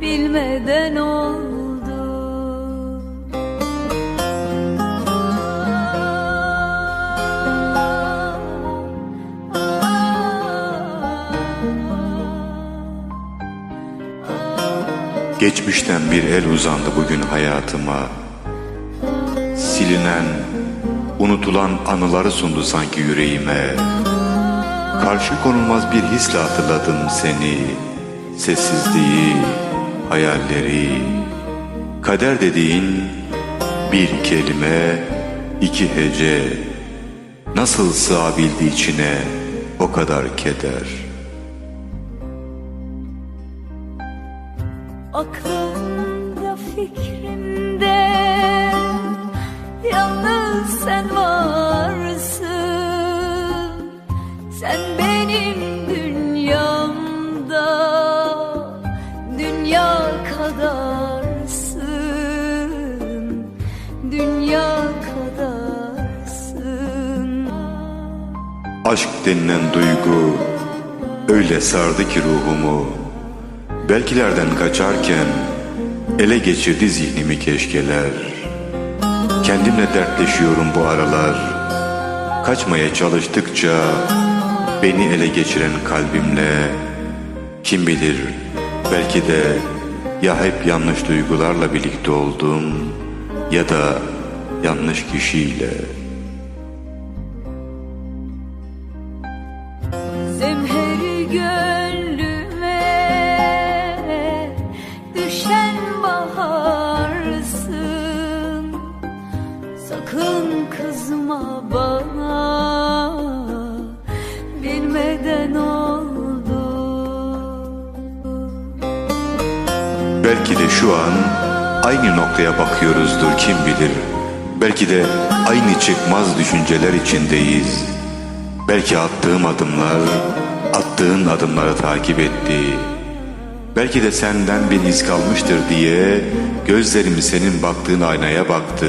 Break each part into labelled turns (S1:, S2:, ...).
S1: bilmeden oldu.
S2: Geçmişten bir el uzandı bugün hayatıma. Silinen, unutulan anıları sundu sanki yüreğime. Karşı konulmaz bir hisle hatırladım seni. Sessizliği, hayalleri Kader dediğin bir kelime, iki hece Nasıl sığabildi içine o kadar keder?
S1: Aklımda
S2: Aşk denilen duygu öyle sardı ki ruhumu. Belkilerden kaçarken ele geçirdi zihnimi keşkeler. Kendimle dertleşiyorum bu aralar. Kaçmaya çalıştıkça beni ele geçiren kalbimle Kim bilir belki de ya hep yanlış duygularla birlikte oldum Ya da yanlış kişiyle
S1: Zemheri gönlüme düşen baharsın Sakın kızma bana bilmeden oldu
S2: Belki de şu an aynı noktaya bakıyoruzdur kim bilir. Belki de aynı çıkmaz düşünceler içindeyiz. Belki attığım adımlar, attığın adımları takip etti. Belki de senden bir iz kalmıştır diye gözlerim senin baktığın aynaya baktı.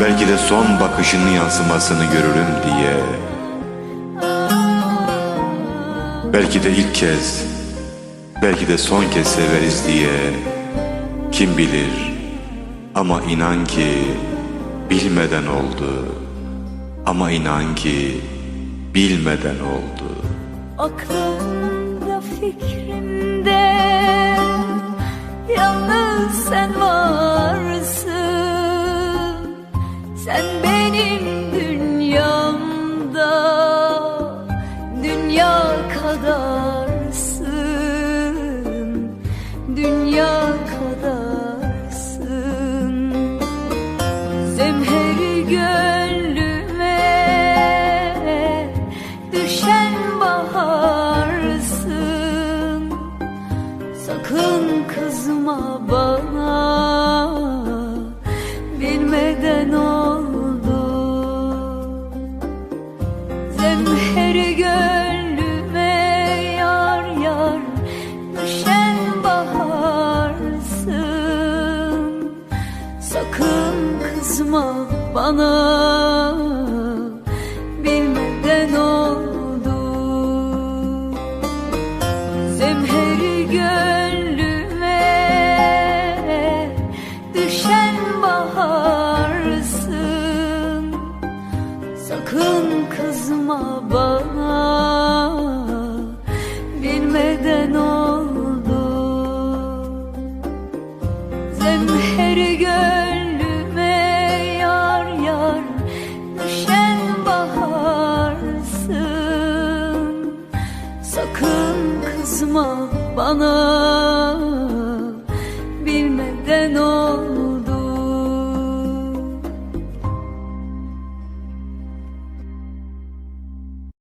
S2: Belki de son bakışının yansımasını görürüm diye. Belki de ilk kez, belki de son kez severiz diye. Kim bilir ama inan ki bilmeden oldu. Ama inan ki bilmeden oldu.
S1: Aklımda fikrimde kızma bana bilmeden oldu. Zemheri gönlüme yar yar düşen baharsın. Sakın kızma bana Düşsem gönlüme yar yar. Düşen baharsın. Sakın kızma bana. Bilmeden ol.